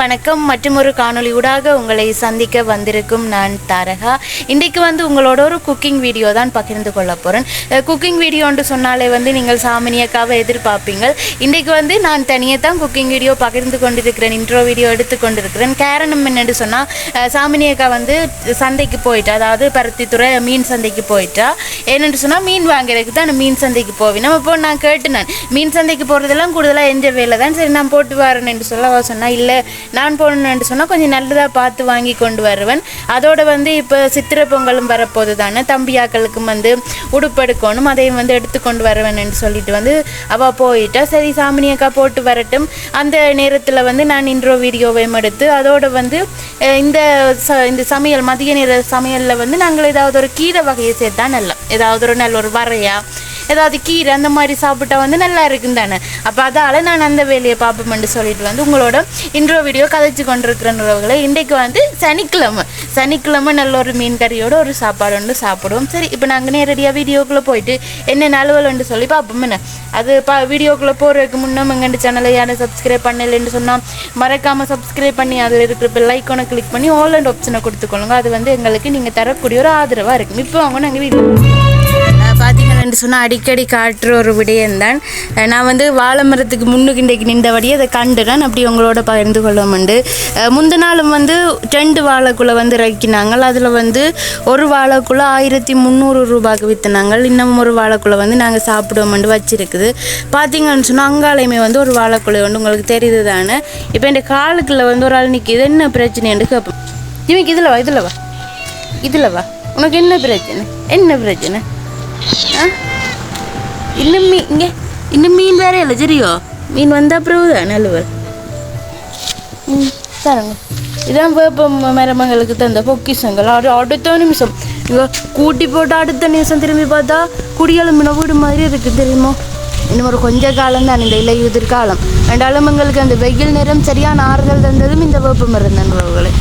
வணக்கம். மற்றும் ஒரு காணொளி ஊடாக உங்களை சந்திக்க வந்திருக்கும் நான் தாரகா. இன்றைக்கு வந்து உங்களோட ஒரு குக்கிங் வீடியோ தான் பகிர்ந்து கொள்ள போகிறேன் குக்கிங் வீடியோன்னு சொன்னாலே வந்து நீங்கள் சாமினியக்காக எதிர்பார்ப்பீங்க. இன்றைக்கு வந்து நான் தனியாக தான் குக்கிங் வீடியோ பகிர்ந்து கொண்டிருக்கிறேன் இன்ட்ரோ வீடியோ எடுத்து கொண்டிருக்கிறேன். காரணம் என்னென்னு சொன்னால் சாமினியக்கா வந்து சந்தைக்கு போயிட்டா அதாவது பருத்தித்துறை மீன் சந்தைக்கு போயிட்டா. என்னென்னு சொன்னால் மீன் வாங்குறதுக்கு தான் மீன் சந்தைக்கு போவேன். நம்ம இப்போ நான் கேட்டு நான். மீன் சந்தைக்கு போகிறதெல்லாம் கூடுதலாக எந்த வேலை தான் சரி நான் போட்டு வரேன் என்று சொல்ல சொன்னால் இல்லை நான் போகணுன்னு சொன்னால் கொஞ்சம் நல்லதாக பார்த்து வாங்கி கொண்டு வருவேன். அதோட வந்து இப்போ சித்திரை பொங்கலும் வரப்போகுது தானே தம்பியாக்களுக்கும் வந்து உடுப்பெடுக்கணும் அதையும் வந்து எடுத்து கொண்டு சொல்லிட்டு வந்து அவள் போயிட்டா. சரி சாமினியக்கா போட்டு வரட்டும். அந்த நேரத்தில் வந்து நான் இன்றோ வீடியோவையும் எடுத்து அதோடு வந்து இந்த ச இந்த சமையல் மதிய நேர சமையலில் வந்து நாங்கள் ஏதாவது ஒரு கீரை வகையை சேர்த்தா நல்லா. ஏதாவது ஒரு நல்ல ஒரு வரையா ஏதாவது கீரை அந்த மாதிரி சாப்பிட்டா வந்து நல்லா இருக்கும் தானே? அப்போ அதால் நான் அந்த வேலையை பார்ப்போம்னு சொல்லிட்டு வந்து உங்களோட இன்ட்ரோ வீடியோ கதைச்சு கொண்டிருக்கிறவர்களை இன்றைக்கு வந்து சனிக்கிழமை. சனிக்கிழமை நல்ல ஒரு மீன் கறியோட ஒரு சாப்பாடு ஒன்று சாப்பிடுவோம். சரி இப்போ நாங்கள் நேரடியாக வீடியோக்குள்ளே போயிட்டு என்ன நலுவல்னு சொல்லி பார்ப்போம். என்ன? அது பா வீடியோக்குள்ளே போகிறதுக்கு முன்னே எங்கள் சேனலை யாரும் சப்ஸ்கிரைப் பண்ணலைன்னு சொன்னால் மறக்காமல் சப்ஸ்கிரைப் பண்ணி அதில் இருக்கிற பெல் ஐக்கானை கிளிக் பண்ணி ஆல் அண்ட் ஆப்ஷனை கொடுத்துக்கொள்ளுங்க. அது வந்து எங்களுக்கு நீங்கள் தரக்கூடிய ஒரு ஆதரவாக இருக்கும். இப்போ அவங்க நாங்கள் வீடியோ பார்த்தீங்கன்னு சொன்னால் அடிக்கடி காட்டுற ஒரு விடயம்தான் நான் வந்து வாழை மரத்துக்கு முன்னுக்கு இன்றைக்கு நின்றபடியே அதை கண்டுறேன் அப்படி உங்களோட பகிர்ந்து கொள்ளமுண்டு முந்த நாளும் வந்து ரெண்டு வாழைக்குள்ளே வந்து இறக்கினாங்க அதில் வந்து ஒரு வாழைக்குள்ளே ஆயிரத்தி முந்நூறு ரூபாய்க்கு விற்றுனாங்க இன்னமும் ஒரு வாழைக்குள்ளே வந்து நாங்கள் சாப்பிடுவோம்ண்டு வச்சுருக்குது. பார்த்தீங்கன்னு சொன்னால் அங்காலையுமே வந்து ஒரு வாழைக்குள்ளே வந்து உங்களுக்கு தெரியுது தானே? இப்போ என் காலுக்குள்ள வந்து ஒரு ஆள் நிற்கிது என்ன பிரச்சனைன்னு கேட்போம் இவனுக்கு இதில் வா இதில் வா. இதில் வா. உனக்கு என்ன பிரச்சனை? என்ன பிரச்சனை? இன்னும் மீன் இங்கே இன்னும் மீன் வேற இல்லை சரியோ? மீன் வந்த அப்புறம் தான் நல்லவர். ம் தரங்க. இதான் வேப்பம் மரமங்களுக்கு தந்த பொக்கிஷங்கள். ஒரு அடுத்த நிமிஷம். இங்கே கூட்டி போட்டு அடுத்த நிமிஷம் திரும்பி பார்த்தா குடியெலும்பின வீடு மாதிரி இருக்குது தெரியுமோ? இன்னும் ஒரு கொஞ்ச காலம் தான் இந்த இலையுதிர் காலம். ரெண்டாலும் எங்களுக்கு அந்த வெயில் நேரம் சரியான ஆறுதல் தந்ததும் இந்த வேப்ப மரம் நண்பர்களே.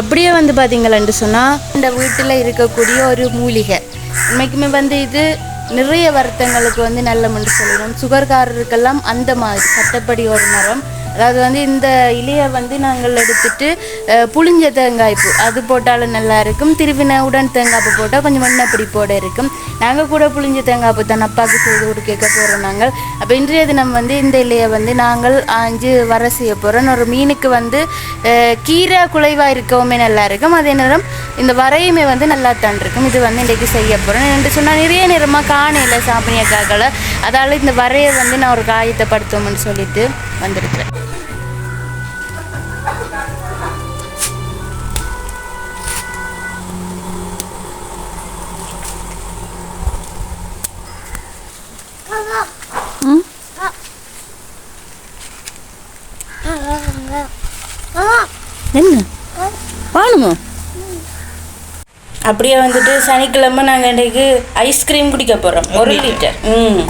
அப்படியே வந்து பார்த்தீங்களேன்னு சொன்னால் இந்த வீட்டில் இருக்கக்கூடிய ஒரு மூலிகை. உண்மைக்குமே வந்து இது நிறைய வருத்தங்களுக்கு வந்து நல்ல மனு சொல்லிடும். சுகர்காரருக்கெல்லாம் அந்த மாதிரி சட்டப்படி ஒரு மரம். அதாவது வந்து இந்த இலையை வந்து நாங்கள் எடுத்துட்டு புளிஞ்ச தேங்காய் பூ அது போட்டாலும் நல்லா இருக்கும். திருவின உடன் தேங்காய் பூ போட்டால் கொஞ்சம் மண்ணப்படி போட இருக்கும். நாங்கள் கூட புளிஞ்ச தேங்காய் பூ தான் அப்பாவுக்கு செய்து ஒரு கேட்க போகிறோம் நாங்கள். அப்போ இன்றைய தினம் வந்து இந்த இலையை வந்து நாங்கள் ஆஞ்சு வர செய்ய போகிறோம் ஒரு மீனுக்கு வந்து கீரை குலைவாக இருக்கவுமே நல்லா இருக்கும். அதே நேரம் இந்த வரையுமே வந்து நல்லா தான் இருக்கும். இது வந்து இன்றைக்கு செய்ய போகிறோம் என்று சொன்னால் நிறைய நேரமாக காணையில் சாப்பிணியக்காக்களை அதால் இந்த வரையை வந்து நான் ஒரு காயத்தை படுத்தோம்னு சொல்லிட்டு வந்திருக்கிறேன். என்ன? வாணுமோ அப்படியே வந்துட்டு சனிக்கிழமை நாங்கள் இன்றைக்கு ஐஸ்கிரீம் குடிக்க போகிறோம் ஒரு லிட்டர் ம்.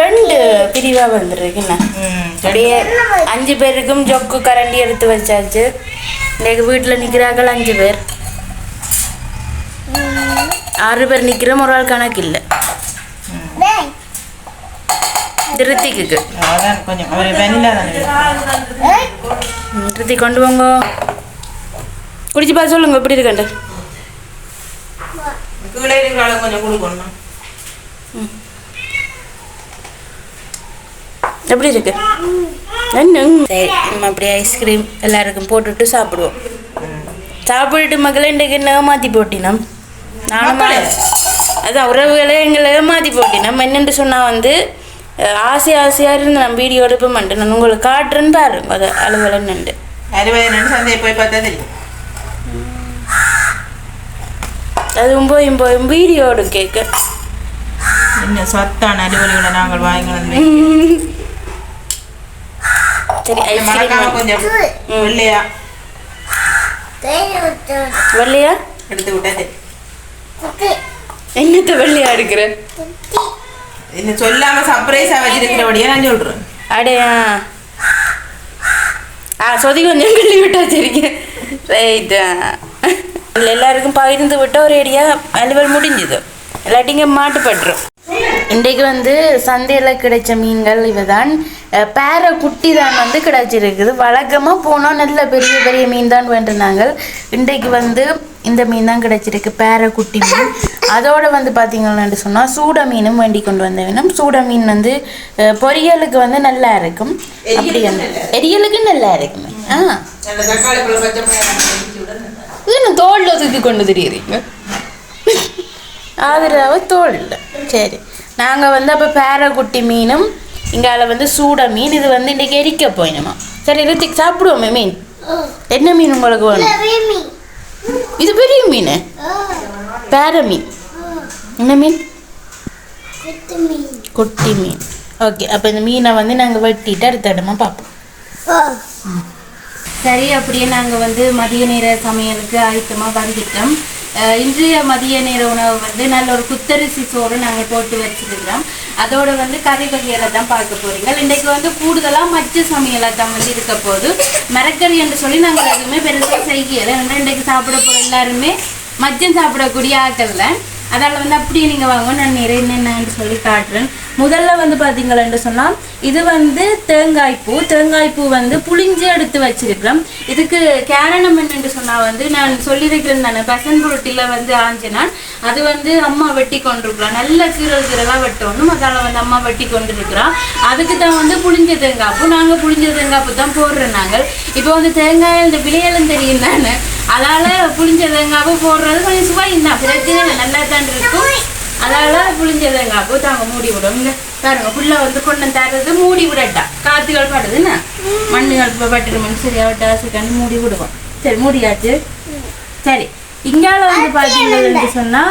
ரெண்டு பிரிவாக வந்துருக்குண்ணா அப்படியே அஞ்சு பேருக்கும் ஜொக்கு கரண்டி எடுத்து வச்சாச்சு. இன்றைக்கு வீட்டில் நிற்கிறார்கள் அஞ்சு பேர். ஆறு பேர் நிற்கிறோம் ஒரு ஆள் கணக்கு இல்லை. திருத்திக்கு திருத்தி கொண்டு வாங்க குடிச்சு பார்த்து சொல்லுங்க எப்படி இருக்கண்டு எப்படி இருக்கு? என்ன சரி நம்ம அப்படியே ஐஸ்கிரீம் எல்லாருக்கும் போட்டுட்டு சாப்பிடுவோம். சாப்பிட்டுட்டு மக்களை இன்றைக்கு என்ன ஏமாற்றி போட்டினோம்? நானும் அதான் உறவுகளே எங்களை ஏமாற்றி போட்டினோம். என்னென்று சொன்னால் வந்து ஆசை ஆசையாக இருந்து நான் வீடியோ எடுப்ப மாட்டேன் நான் உங்களுக்கு காட்டுறேன்னு பாருங்க. அதை அலுவலன் நின்று அறுபது சந்தையை போய் பார்த்தா தெரியும் அதுவும் போயும் போயும் வீடியோடு கேட்க. என்ன சத்தான அலுவலிகளை நாங்கள் வாங்கி வந்து சரி மறக்காம ஐஸ்கிரீம் கொஞ்சம் வெள்ளையா? வரலையா எடுத்து விட்டா தெரியும் என்னத்த வெள்ளையா எடுக்கிற? என்ன சொல்லாம சர்ப்ரைஸா வச்சிருக்கிறபடியா நான் சொல்றேன். அடையா ஆ. சொதி கொஞ்சம் கிள்ளி விட்டா சரிங்க ரைட்டா எல்லாருக்கும் பகிர்ந்து விட்டா ஒரு ஏடியா அலுவல் முடிஞ்சுது. இல்லாட்டிங்க மாட்டுப்பட்டுரும் இன்றைக்கு வந்து சந்தையில் கிடைச்ச மீன்கள் இவதான். தான் பேரை குட்டி தான் வந்து கிடைச்சிருக்குது. வழக்கமாக போனால் நல்ல பெரிய பெரிய மீன் தான் வேண்டுனாங்க. இன்றைக்கு வந்து இந்த மீன் தான் கிடைச்சிருக்கு. பேரை குட்டி மீன். அதோட வந்து பார்த்தீங்கன்னு சொன்னால் சூட மீனும் வேண்டி கொண்டு வந்த வேணும். சூட மீன் வந்து பொரியலுக்கு வந்து நல்லா இருக்கும். அப்படி எரியலுக்கு நல்லா இருக்குமே. ஆ. நல்ல தக்காளி பழம் பச்சை மிளகாய் இன்னும் தோளில் தூக்கி கொண்டு திரியுறீங்க. ஆதரவு தோல் இல்லை சரி. நாங்கள் வந்து அப்போ பேரக்குட்டி மீனும் இங்கால வந்து சூட மீன் இது வந்து இன்றைக்கி எரிக்க போயினுமா. சரி ரித்திக் சாப்பிடுவோமே மீன். என்ன மீன் உங்களுக்கு வேணும்? இது பெரிய மீன். பேர மீன். என்ன மீன்? குட்டி மீன். ஓகே அப்போ இந்த மீனை வந்து நாங்கள் வெட்டிட்டு அடுத்த இடமா பார்ப்போம். சரி அப்படியே நாங்கள் வந்து மதிய நேர சமையலுக்கு ஆயத்தமாக வந்துட்டோம். இன்றைய மதிய நேர உணவு வந்து நல்ல ஒரு குத்தரிசி சோறு நாங்கள் போட்டு வச்சிருக்கிறோம். அதோட வந்து கறி வகைகளை தான் பார்க்க போறீங்க. இன்றைக்கு வந்து கூடுதலாக மச்ச சமையலாக தான் வந்து இருக்க போது மரக்கறி என்று சொல்லி நாங்கள் எதுவுமே பெருசாக செய்யலை. ஏன்னா இன்றைக்கு சாப்பிட போகிற எல்லாருமே மச்சம் சாப்பிடக்கூடிய ஆட்கள்ல அதால் வந்து அப்படியே நீங்கள் வாங்க நான் நிறைய என்னென்னு சொல்லி காட்டுறேன். முதல்ல வந்து பார்த்தீங்களேன்னு சொன்னால் இது வந்து தேங்காய் பூ. தேங்காய் பூ வந்து புளிஞ்சு எடுத்து வச்சிருக்கிறோம். இதுக்கு காரணம் என்னன்னு சொன்னால் வந்து நான் சொல்லியிருக்கிறேன் தானே பசன் புரட்டியில் வந்து ஆஞ்சினான் அது வந்து அம்மா வெட்டி கொண்டிருக்கிறோம் நல்ல கீரல் கீரலாக வெட்டணும். அதால் வந்து அம்மா வெட்டி கொண்டிருக்கிறோம் அதுக்கு தான் வந்து புளிஞ்ச தேங்காய் பூ. நாங்கள் புளிஞ்ச தேங்காய் பூ தான் போடுறோம் நாங்கள் இப்போ வந்து தேங்காய் இந்த விலையெல்லாம் தெரியும் தானே அதால புளிஞ்ச தேங்காவை போடுறது கொஞ்சம் சுவையும் தான் பிரச்சனை இல்லை நல்லா தான் இருக்கும். அதால புளிஞ்ச தேங்காய் தாங்க மூடி விடும். பாருங்க புள்ள வந்து கொண்டு தர்றது மூடி விடட்டா. காத்துகள் படுதுன்னா மண்ணுகள் இப்போ சரி சரியா விட்டா செகண்ட் மூடி விடுவோம். சரி மூடியாச்சு. சரி இங்கால வந்து பார்த்தீங்கன்னு சொன்னா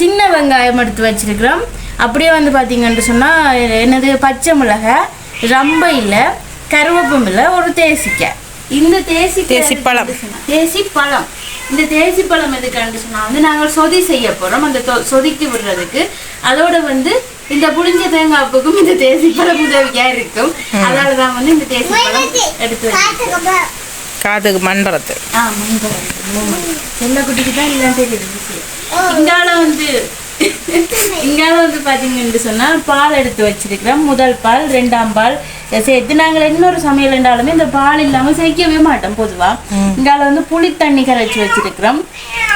சின்ன வெங்காயம் எடுத்து வச்சிருக்கிறோம். அப்படியே வந்து பார்த்தீங்கன்னு சொன்னால் என்னது பச்சை மிளகாய் ரம்பை இல்லை கருவேப்பம் இல்லை ஒரு தேசிக்காய். இந்த தேசி தேசிப்பழம். தேசி பழம் இந்த தேசி பழம் எதுக்காண்டு சொன்னா? வந்து நாங்கள் சொதி செய்ய போறோம். அந்த தொ- சொதிக்கு விடுறதுக்கு. அதோட வந்து இந்த புளிஞ்ச தேங்காய்ப்புக்கும் இந்த தேசி பழம் உதவியா இருக்கும். அதனால தான் வந்து இந்த தேசி பழம் எடுத்து. காதுக்கு மண்பரத்து ஆ மண்புறம் செல்லக்குட்டிக்கு தான் எல்லாம் தெரியுது. இங்கால வந்து இங்கால வந்து பாத்தீங்கன்னு சொன்னா பால் எடுத்து வச்சிருக்கிறோம். முதல் பால் ரெண்டாம் பால் சேர்த்து நாங்கள் இன்னொரு சமையல் என்றாலுமே இந்த பால் இல்லாம செய்யவே மாட்டோம் பொதுவா. இங்கால வந்து புளி தண்ணி கரைச்சி வச்சிருக்கிறோம்.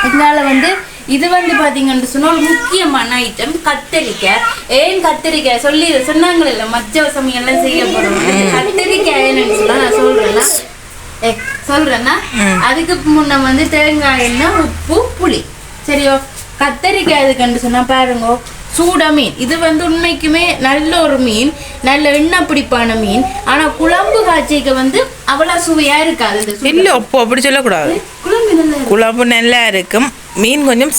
இங்கால வந்து இது வந்து பாத்தீங்கன்னு சொன்னா ஒரு முக்கியமான ஐட்டம் கத்தரிக்காய். ஏன் கத்தரிக்காய்? சொல்லி சொன்னாங்கல்ல மச்ச சமையல்லாம் செய்ய போறோம் இந்த கத்தரிக்காய் என்னன்னு சொன்னா நான் சொல்றேன்னா ஏ, சொல்றேன்னா அதுக்கு முன்ன வந்து தேங்காய் எண்ணெய் உப்பு புளி. சரியோ? கத்தரிக்காய் எதுக்குன்னு சொன்னா பாருங்க சூட மீன். இது வந்து உண்மைக்குமே நல்ல ஒரு மீன் நல்ல எண்ணெய் பிடிப்பான மீன். ஆனா குழம்பு காய்ச்சிக்க வந்து அவ்வளவு சுவையா இருக்காது. இல்லை ஒப்போ அப்படி சொல்லக்கூடாது. குழம்பு நல்லா இருக்கும். மீன் கொஞ்சம்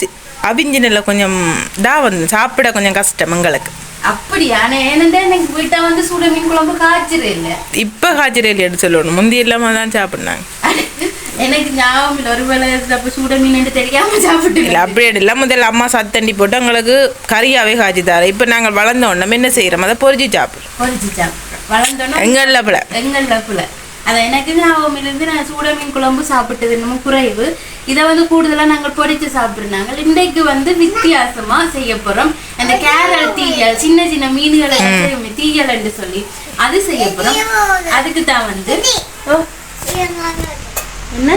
அவிஞ்சு நல்லா கொஞ்சம் இதாக வந்து சாப்பிட கொஞ்சம் கஷ்டம் எங்களுக்கு. அப்படியா? நான் ஏனென்றா எனக்கு வீட்டை வந்து சூட மீன் குழம்பு காய்ச்சது இல்லை இப்போ காய்ச்சல் எடுத்து சொல்லணும். முந்தி இல்லாமல் தான் சாப்பிட்னாங்க எனக்கு ஞாபகம் இல்லை. ஒருவேளை அப்ப சூட மீன் தெரியாம சாப்பிட்டு இல்லை அப்படி இல்லை. முதல்ல அம்மா சத்தண்டி போட்டு எங்களுக்கு கறியாவே காய்ச்சி தர இப்போ நாங்கள் வளர்ந்த உடனே என்ன செய்கிறோம்? அதை பொரிச்சு சாப்பிடுறோம். பொரிச்சு சாப்பிட்றோம். வளர்ந்தோன்னா எங்களில் அப்பல எங்கள் லப்புல. அது எனக்கு ஞாபகம் இருந்து நான் சூட மீன் குழம்பு சாப்பிட்டது இன்னமும் குறைவு. இதை வந்து கூடுதலாக நாங்கள் பொரிச்சு சாப்பிட்றாங்க இன்றைக்கு வந்து வித்தியாசமா செய்ய போறோம். அந்த கேரட் தீயல் சின்ன சின்ன மீன்களை தீயல் என்று சொல்லி அது செய்ய போறோம். அதுக்கு தான் வந்து என்ன?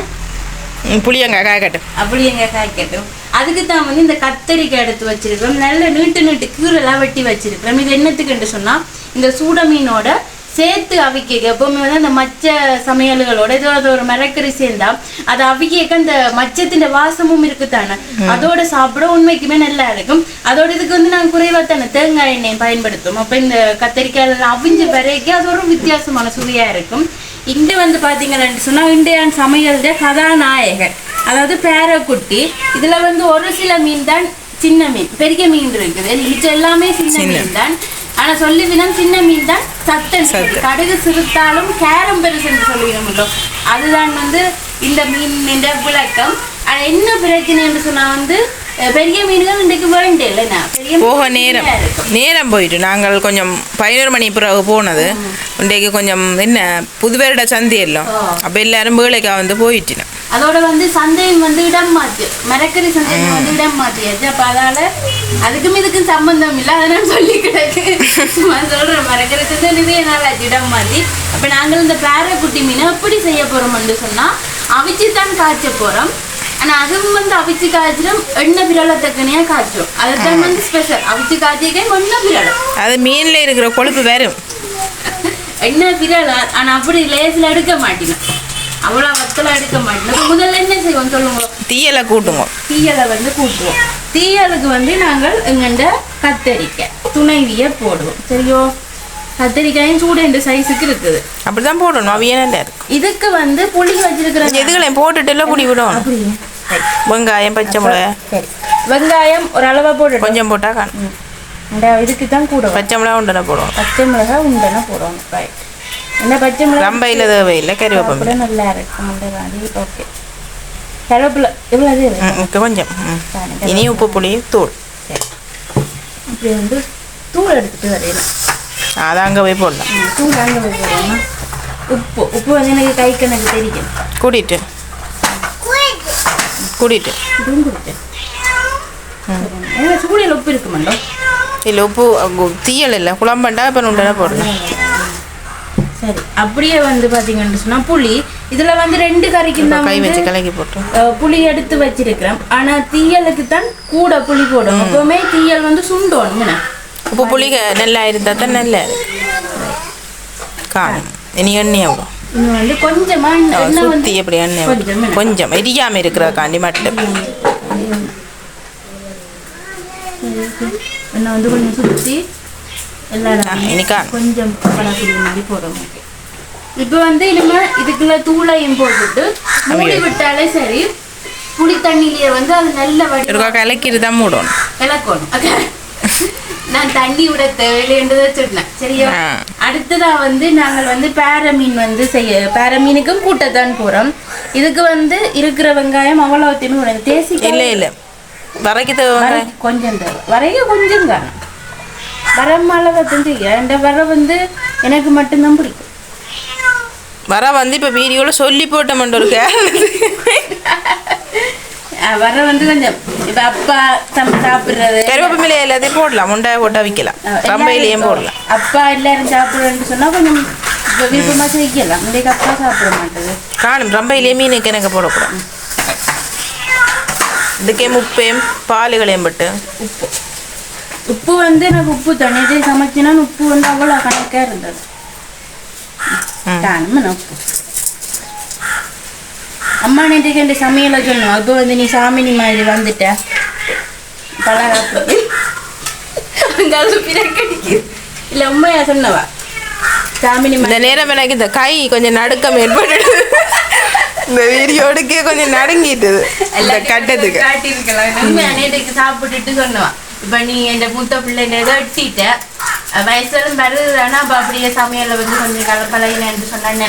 புளியங்காய் காய்க்கட்டும் எங்க காய்க்கட்டும் அதுக்கு தான் வந்து இந்த கத்தரிக்காய் எடுத்து வச்சிருக்கிறோம். நல்ல நீட்டு நீட்டு கீரெல்லாம் வெட்டி வச்சிருக்கிறோம். இது என்னத்துக்குன்னு சொன்னா இந்த சூட மீனோட சேர்த்து அவிக்க எப்பவுமே வந்து அந்த மச்ச சமையல்களோட ஏதோ அது ஒரு மரக்கறி சேர்ந்தா அது அவிக்க அந்த மச்சத்தின் வாசமும் இருக்குதானே? அதோட சாப்பிட உண்மைக்குமே நல்லா இருக்கும். அதோட இதுக்கு வந்து நாங்கள் குறைவா தானே தேங்காய் எண்ணெய் பயன்படுத்தும் அப்ப இந்த கத்தரிக்காய் அவிஞ்ச வரைக்கும் அது ஒரு வித்தியாசமான சுவையா இருக்கும். இங்க வந்து பாத்தீங்கன்னு சொன்னா இந்தியன் சமையல்ல கதாநாயகர் அதாவது பேரக்குட்டி. இதுல வந்து ஒரு சில மீன் தான் சின்ன மீன் பெரிய மீன் இருக்குது. மிச்சம் எல்லாமே சின்ன மீன் தான் ஆனா சொல்லி வினம் சின்ன மீன். தான் சத்தன் கடுகு சிறுத்தாலும் கேரம் பெருசுன்னு சொல்லிட மாட்டோம் அதுதான் வந்து இந்த மீன் விளக்கம். ஆனா என்ன பிரச்சனைன்னு சொன்னா வந்து அஹ், பெரிய மீன்கள் இன்றைக்கு வேண்டே இல்லைண்ணா பெரிய போக நேரம். நேரம் போயிட்டு நாங்கள் கொஞ்சம் பதினோரு மணி பிறகு போனது. இன்றைக்கு கொஞ்சம் என்ன புது வருட சந்தை எல்லாம். அப்போ எல்லாரும் வேலைக்கா வந்து போயிட்டினேன் அதோட வந்து சந்தையும் வந்து இடம் மாத்து மரக்கறி சந்தையும் வந்து இடம் மாத்தியாச்சு. அப்ப அதால அதுக்கும் இதுக்கும் சம்பந்தம் இல்லை. அதை நான் சொல்லி கிடக்கு சும்மா சொல்றேன். மரக்கறி சந்தை இதே நாளாச்சு இடம் மாத்தி. அப்ப நாங்கள் இந்த பேரக்குட்டி மீனை எப்படி செய்ய போறோம்னு சொன்னா அவிச்சு தான் காய்ச்ச போறோம். ஆனா அதுவும் வந்து அவிச்சு காய்ச்சிடும் எண்ணெய் பிரளத்தக்கனையா காய்ச்சும் அதுதான் வந்து ஸ்பெஷல் அவிச்சு காய்ச்சிக்கே எண்ணெய் பிரளம் அது மீனில் இருக்கிற கொழுப்பு வரும் எண்ணெய் பிரள ஆனா அப்படி லேசில் எடுக்க மாட்டினோம் அவ்வளோ வத்தலாம் எடுக்க மாட்டேன் முதல்ல என்ன செய்வோம் சொல்லுங்க தீயலை கூட்டுங்க தீயலை வந்து கூட்டுவோம் தீயலுக்கு வந்து நாங்கள் எங்கண்ட கத்தரிக்காய் துணைவிய போடுவோம் சரியோ கத்தரிக்காயும் சூடு என்ற சைஸுக்கு இருக்குது அப்படி தான் போடணும் அவையே நல்லா இருக்கும் இதுக்கு வந்து புளி வச்சிருக்கிற எதுகளையும் போட்டுட்டு குடி விடணும் அப்படியே வெங்காயம் பச்சை மிளகா வெங்காயம் ஒரு அளவா போட்டுட்டோம் கொஞ்சம் போட்டால் காணும் இந்த இதுக்கு தான் கூட பச்சை மிளகா உண்டனை போடுவோம். பச்சை மிளகாய் உண்டனை போடணும் ரைட் என்ன பச்சை மிளகாய் ரம்பையில் தேவையில்லை கறிவேப்பம் கூட நல்லா இருக்கும். ஓகே கருவேப்பிலை எவ்வளோ கொஞ்சம். இனி உப்பு புளி தூள். இப்படி வந்து தூள் எடுத்துட்டு வரையலாம் அதை அங்கே போய் போடலாம். தூள் அங்கே போய் போடுவோம்னா உப்பு உப்பு வந்து எனக்கு கைக்கு எனக்கு தெரியும். கூட்டிட்டு. சூடியில் உப்பு இருக்கு மண்டோ இல்லை உப்பு அங்கு தீயல் இல்லை. குழம்பண்டா இப்போ உண்டனை போடணும் சரி அப்படியே வந்து பார்த்தீங்கன்னு சொன்னால் புளி. இதில் வந்து ரெண்டு கறிக்கு தான் கை வச்சு கலக்கி போட்டு அஹ், புளி எடுத்து வச்சிருக்கிறேன். ஆனால் தீயலுக்கு தான் கூட புளி போடும். எப்பவுமே தீயல் வந்து சுண்டோணும் என்ன? உப்பு புளி நல்லா இருந்தால் தான் நல்லா இருக்கு காணும் இனி எண்ணெய் விடும் இன்னும் வந்து கொஞ்சமா சுற்றி எப்படி எண்ணெய் எரியாமல் இருக்கிறக்காண்டி மட்டும். எண்ணெய் வந்து கொஞ்சம் சுற்றி எல்லா ஆ, இடமும் இனி காணும் கொஞ்சம் பழக்குடி மாதிரி போடுறோம். இப்போ வந்து இனிமே இதுக்குள்ள தூளையும் போட்டுட்டு மூடி விட்டாலே சரி. புளி தண்ணியிலேயே வந்து அது நல்ல வடி இருக்கா கலக்கிட்டு தான் மூடணும். கிளக்கணும் Okay. நான் தண்ணி விட தேவையில்லைன்றதை சொன்னேன் சரியா. அடுத்ததா வந்து நாங்கள் வந்து பேரமீன் வந்து செய்ய பேரமீனுக்கும் கூட்டத்தான் போறோம். இதுக்கு வந்து இருக்கிற வெங்காயம் அவ்வளோ தின்னு தேசி இல்லை இல்லை. வரைக்கு. கொஞ்சம் தேவை வரைய கொஞ்சம் காணும் வரம் அளவை தெரிஞ்சுக்க இந்த வர வந்து எனக்கு மட்டும்தான் பிடிக்கும். வர வந்து இப்போ வீடியோவில் சொல்லி ஒரு கேரளத்துக்கு அஹ் வர வந்து கொஞ்சம் இப்ப அப்பா தம் சாப்பிடுறது கருவேப்பமில்லை எல்லாத்தையும் போடலாம் முண்டை போட்டா விற்கலாம் எல்லாரும் போடலாம் அப்பா எல்லாரும் சாப்பிடுறேன்னு சொன்னா கொஞ்சம் இப்ப விருப்பமா செய்யலாம் இன்றைக்கு அப்பா சாப்பிட மாட்டேது காணும் ரம்பையிலேயே மீனுக்கு எனக்கு போடக்கூடாது இதுக்கே முப்பையும் பாலுகளையும் பட்டு உப்பு உப்பு வந்து எனக்கு உப்பு தண்ணியதே சமைச்சினா உப்பு வந்து அவ்வளோ கணக்காக இருந்தது ம். தானமே உப்பு அம்மா நேற்றுக்கு என் சமையலை சொன்னோம். இப்போ வந்து நீ சாமினி மாதிரி வந்துட்ட. இல்லை உண்மையா சொன்னவா? சாமினி இந்த நேரம் எனக்கு இந்த கை கொஞ்சம் நடுக்கம் இந்த வீடியோடுக்கே கொஞ்சம் நடுங்கிட்டுது இந்த கட்டத்துக்கு. காட்டியிருக்கலாம். சாப்பிட்டுட்டு சொன்னவா. இப்போ நீ என் மூத்த பிள்ளை ஏதோ எட்டிட்ட வயசுலும் வருது ஆனா அப்போ அப்படியே சமையல்ல வந்து கொஞ்சம் கலப்பலைன்னு சொன்னான்னு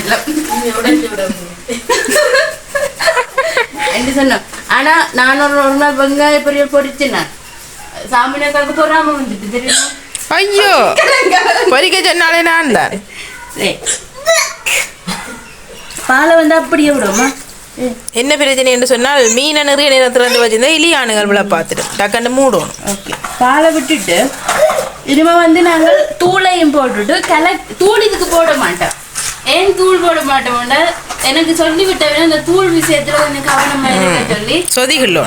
என்று சொன்னோம். ஆனா நான் ஒரு ஒரு நாள் வெங்காய பொரியல் பொரிச்சினேன் சாமினாக்காவுக்கு பொறாம வந்துட்டு தெரியுமா? ஐயோ பொறிக்க சொன்னாலே நான் தான். பாலை வந்து அப்படியே விடுவோமா? என்ன பிரச்சனை என்று சொன்னால் மீனை நிறைய நேரத்தில் இருந்து வச்சிருந்தா இலியானுகள் விழ பார்த்துட்டு டக்குன்னு மூடணும். ஓகே. பாலை விட்டுட்டு இனிமே வந்து நாங்கள் தூளையும் போட்டுட்டு கல தூள் இதுக்கு போட மாட்டோம். ஏன் தூள் போட மாட்டோம்னா எனக்கு சொல்லி விட்டவன இந்த தூள் விஷயத்துல கொஞ்சம் கவனமா இருக்க சொல்லி. சொதிகளோ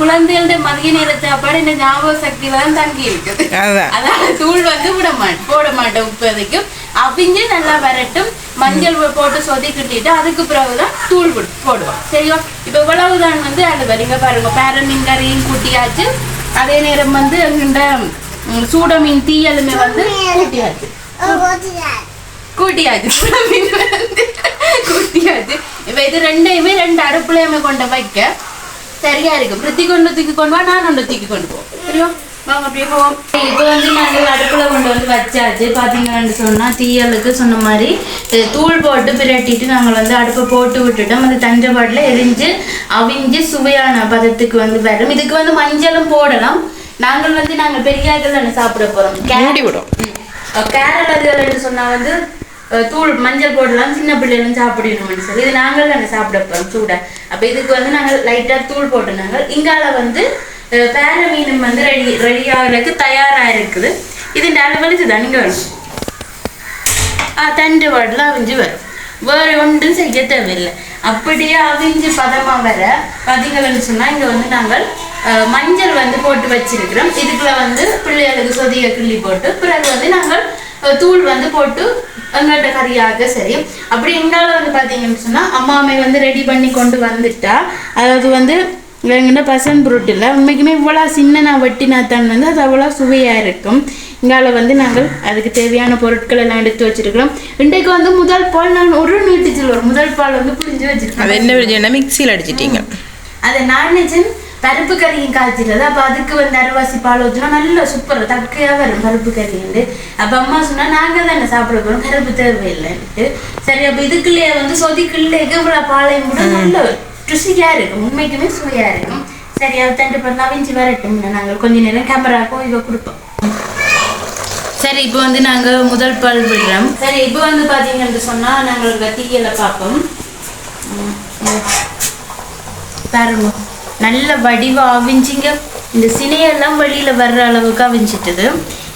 குழந்தைகளோட மதிய நேரத்தை அப்பாடு இந்த ஞாபக சக்தியில தான் தங்கி இருக்குது. அதுதான் அதான் தூள் வந்து விட மாட்டோம் போட மாட்டோம் இப்போதைக்கும் அவிஞ்சு நல்லா வரட்டும். மஞ்சள் போட்டு சொதிக்கிட்டிட்டு அதுக்கு பிறகுதான் தூள் போடு- போடுவோம். சரியா இப்போ இவ்வளவுதான் வந்து அந்த வரீங்க பாருங்க. பேரமீன் கறியும் கூட்டியாச்சு. அதே நேரம் வந்து எங்கிட்ட ம், சூட மீன் தீயலுமே வந்து கூட்டியாச்சு. கூட்டியாச்சு. கூட்டியாச்சு இப்போ இது ரெண்டையுமே ரெண்டு அடுப்புலையுமே கொண்டு வைக்க சரியா இருக்கு இப்படி தூக்கி கொண்டு தூக்கி கொண்டு வா நான் ஒன்று தூக்கி கொண்டு போ சரியா வாங்க அப்படியே போவோம் இப்போ வந்து நாங்கள் அடுப்பில் கொண்டு வந்து வச்சாச்சு பார்த்தீங்கன்னு சொன்னால் தீயலுக்கு சொன்ன மாதிரி தூள் போட்டு பிரட்டிட்டு நாங்கள் வந்து அடுப்பை போட்டு விட்டுட்டோம் அந்த தஞ்சப்பாட்டில் எரிஞ்சு அவிஞ்சு சுவையான பதத்துக்கு வந்து வரும் இதுக்கு வந்து மஞ்சளும் போடலாம் நாங்கள் வந்து நாங்கள் பெரியாக்கள் சாப்பிட போகிறோம் மூடி விடும் கேரட் அதுகள் சொன்னால் வந்து தூள் மஞ்சள் போடலாம். சின்ன பிள்ளைகளும் சாப்பிடணும்னு சொல்லி இது நாங்கள் நாங்கள் சாப்பிட போகிறோம் சூட. அப்போ இதுக்கு வந்து நாங்கள் லைட்டாக தூள் போட்டு நாங்கள் இங்கால வந்து பேர மீனும் வந்து ரெடி ரெடி ஆகிறதுக்கு தயாராக இருக்குது. இது அளவு இதுதான் நீங்கள் வரும். ஆ தண்டு வாடலாம் அவிஞ்சு வரும். வேறு ஒன்றும் செய்ய தேவையில்லை. அப்படியே அவிஞ்சு பதமாக வர பார்த்தீங்கன்னு சொன்னால் இங்கே வந்து நாங்கள் மஞ்சள் வந்து போட்டு வச்சிருக்கிறோம். இதுக்குள்ள வந்து பிள்ளைகளுக்கு சொதிய கிள்ளி போட்டு பிறகு வந்து நாங்கள் தூள் வந்து போட்டு எங்கள்கிட்ட கறியாக சரி. அப்படி எங்கால வந்து பார்த்தீங்கன்னு சொன்னால் அம்மாமை வந்து ரெடி பண்ணி கொண்டு வந்துட்டா. அதாவது வந்து எங்கிட்ட பசன் புருட்டு இல்லை. உண்மைக்குமே இவ்வளோ சின்ன நான் வெட்டினாத்தான் வந்து அது அவ்வளோ சுவையாக இருக்கும். இங்கால வந்து நாங்கள் அதுக்கு தேவையான பொருட்கள் எல்லாம் எடுத்து வச்சிருக்கிறோம். இன்றைக்கு வந்து முதல் பால் நான் ஒரு நீட்டுச்சில் ஒரு முதல் பால் வந்து புளிஞ்சு அது வச்சிருக்கேன் என்ன பிரச்சனை மிக்சியில் அடிச்சிட்டீங்க? அதை நான் நினைச்சேன் பருப்பு கறியும் காய்ச்சிடுறது அப்போ அதுக்கு வந்து அரைவாசி பால் ஊற்றினா நல்ல சூப்பர் தக்கையாக வரும் பருப்பு கறிண்டு அப்போ அம்மா சொன்னா நாங்கள் தானே சாப்பிட போகிறோம் கருப்பு தேவையில்லைன்ட்டு சரி அப்போ இதுக்குள்ளேயே வந்து சொதிக்குள்ளேயே இவ்வளோ பாலையும் கூட நல்ல ருசியாக இருக்கும். உண்மைக்குமே சுவையாக இருக்கும். சரி அது தண்டு பண்ணா அவிஞ்சு வரட்டும். நாங்கள் கொஞ்ச நேரம் கேமராக்கும் இவ கொடுப்போம். சரி இப்போ வந்து நாங்கள் முதல் பால் விடுறோம். சரி இப்போ வந்து பார்த்தீங்கன்னு சொன்னால் நாங்கள் தீயலை பார்ப்போம். பாருங்க. நல்ல வடிவாக அவிஞ்சிங்க. இந்த சினையெல்லாம் வழியில் வர்ற அளவுக்கு அவிஞ்சிட்டது.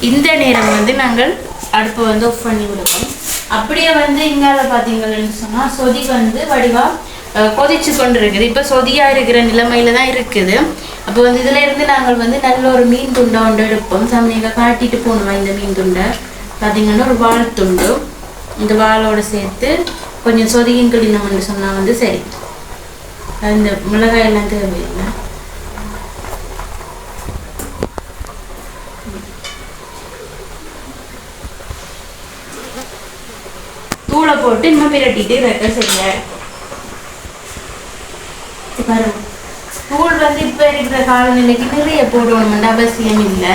இந்த நேரம் வந்து நாங்கள் அடுப்பை வந்து ஆஃப் பண்ணி விடுவோம். அப்படியே வந்து இங்கால பார்த்தீங்கன்னு சொன்னால் சொதி வந்து வடிவாக கொதிச்சு கொண்டு இருக்குது இப்போ சொதியாக இருக்கிற நிலைமையில தான் இருக்குது. அப்போ வந்து இதுல இருந்து நாங்கள் வந்து நல்ல ஒரு மீன் துண்டை ஒன்று எடுப்போம். சமையல காட்டிட்டு போகணுமா இந்த மீன் துண்டை? பார்த்தீங்கன்னா ஒரு வாழை துண்டு. இந்த வாழோடு சேர்த்து கொஞ்சம் சொதியும் கிளினம்னு சொன்னால் வந்து சரி. அந்த மிளகாய் எல்லாம் தேவையில்லை தூளை போட்டு இன்னும் பிரட்டிட்டு வைக்க செய்ய பாருங்க தூள் வந்து இப்ப இருக்கிற காலநிலைக்கு நிறைய போடணும்னு அவசியம் இல்லை.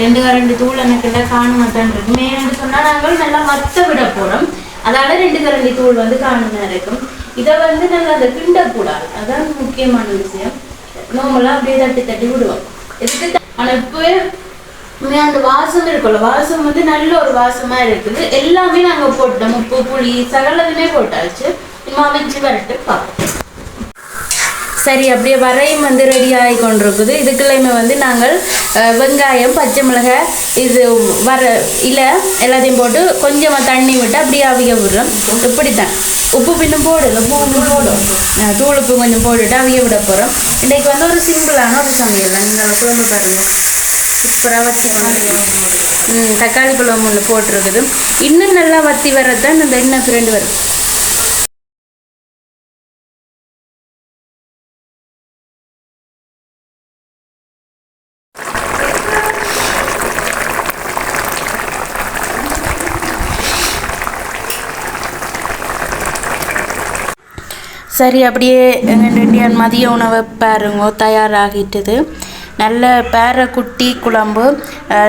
ரெண்டு ரெண்டு தூள் எனக்கு காணும் தான் இருக்கு மேலும் சொன்னா நாங்கள் நல்லா மத்த விட போறோம். அதால ரெண்டு கரண்டி தூள் வந்து காணுமா இருக்கும். இதை வந்து நல்லா அதை கிண்டக்கூடாது அதான் முக்கியமான விஷயம். நார்மலா அப்படியே தட்டி தட்டி விடுவோம். எதுக்கு ஆனால் ஆனா அந்த வாசம் இருக்குல்ல வாசம் வந்து நல்ல ஒரு வாசமா இருக்குது. எல்லாமே நாங்க போட்டோம். உப்பு புளி சகலதுமே போட்டாச்சு. இனிமே அவிச்சு வரட்டு பார்ப்போம். சரி அப்படியே வரையும் வந்து ரெடி ஆகி கொண்டிருக்குது. இதுக்குள்ளையுமே வந்து நாங்கள் வெங்காயம் பச்சை மிளகாய் இது வர இலை எல்லாத்தையும் போட்டு கொஞ்சமாக தண்ணி விட்டு அப்படியே அவிய விடுறோம். இப்படி தான் உப்பு பின்னும் போடல உப்பு கொஞ்சம் போடும் தூள் உப்பு கொஞ்சம் போட்டுட்டு அவிய விட போகிறோம் இன்றைக்கு வந்து ஒரு சிம்பிளான ஒரு சமையல். தான் நீங்கள் குழம்பு பாருங்கள் சூப்பராக வச்சு தக்காளி பழம் ஒன்று போட்டிருக்குது. இன்னும் நல்லா வத்தி வர்றது தான் இந்த எண்ணெய் ஃப்ரெண்டு வரும் சரி அப்படியே ரெண்டு மதிய உணவை பாருங்க தயாராகிட்டது. நல்ல பேர குட்டி குழம்பு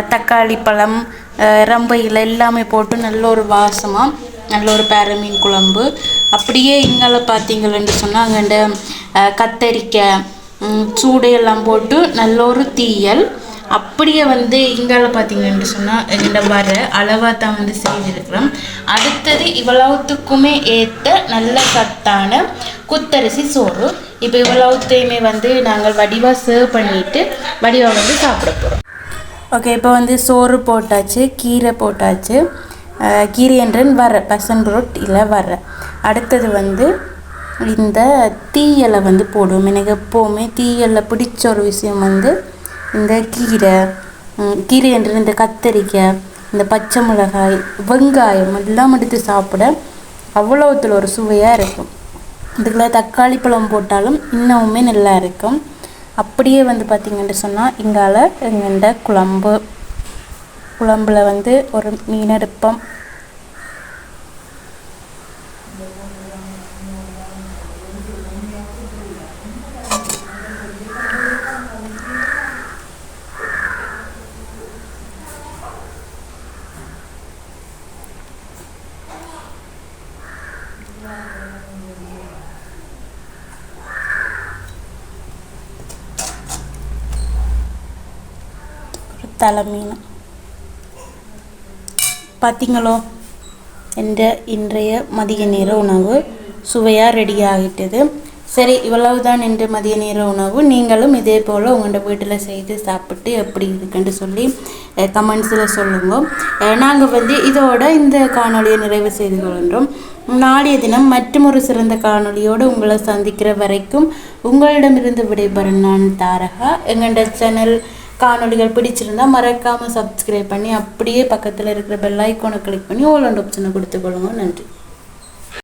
தக்காளி பழம் அஹ், ரம்பையில் எல்லாமே போட்டு நல்ல ஒரு வாசமாக நல்ல ஒரு பேர மீன் குழம்பு. அப்படியே இங்கால பார்த்தீங்களேன்னு சொன்னால் அங்கே கத்தரிக்காய் சூடையெல்லாம் போட்டு நல்ல ஒரு தீயல். அப்படியே வந்து இங்கால பார்த்தீங்கன்னு சொன்னால் இந்த வர அளவாக தான் வந்து செய்திருக்கிறோம் அடுத்தது இவ்வளவுத்துக்குமே ஏற்ற நல்ல சத்தான குத்தரிசி சோறு. இப்போ இவ்வளவுத்தையுமே வந்து நாங்கள் வடிவாக சர்வ் பண்ணிட்டு வடிவாக வந்து சாப்பிட போகிறோம் ஓகே இப்போ வந்து சோறு போட்டாச்சு கீரை போட்டாச்சு. கீரை என்றன் வர பசன் ரோட் இல்லை வர. அடுத்தது வந்து இந்த தீயலை வந்து போடுவோம். எனக்கு எப்போவுமே தீயலை பிடிச்ச ஒரு விஷயம் வந்து இந்த கீரை கீரை என்று இந்த கத்தரிக்காய் இந்த பச்சை மிளகாய் வெங்காயம் எல்லாம் எடுத்து சாப்பிட அவ்வளோத்தில் ஒரு சுவையாக இருக்கும். இதுக்குள்ள தக்காளி பழம் போட்டாலும் இன்னமுமே நல்லா இருக்கும். அப்படியே வந்து பார்த்திங்கன்னு சொன்னால் இங்கால எங்கண்ட குழம்பு. குழம்புல வந்து ஒரு மீன் தலைமீன் பார்த்தீங்களோ என்ற இன்றைய மதிய நேர உணவு சுவையாக ரெடி ஆகிட்டது. சரி இவ்வளவுதான் என்று மதிய நேர உணவு. நீங்களும் இதே போல் உங்களோட வீட்டில் செய்து சாப்பிட்டு எப்படி இருக்குன்னு சொல்லி கமெண்ட்ஸில் சொல்லுங்க. நாங்கள் வந்து இதோட இந்த காணொளியை நிறைவு செய்து கொள்கின்றோம். நாளைய தினம் மற்றொரு சிறந்த காணொளியோடு உங்களை சந்திக்கிற வரைக்கும் உங்களிடமிருந்து விடைபெறும் நான் தாரகா. எங்களோட சேனல் காணொளிகள் பிடிச்சிருந்தா மறக்காமல் சப்ஸ்கிரைப் பண்ணி அப்படியே பக்கத்தில் இருக்கிற பெல் ஐக்கோனை கிளிக் பண்ணி ஓல் அண்ட் ஆப்ஷனை கொடுத்துக்கொள்ளுங்க. நன்றி.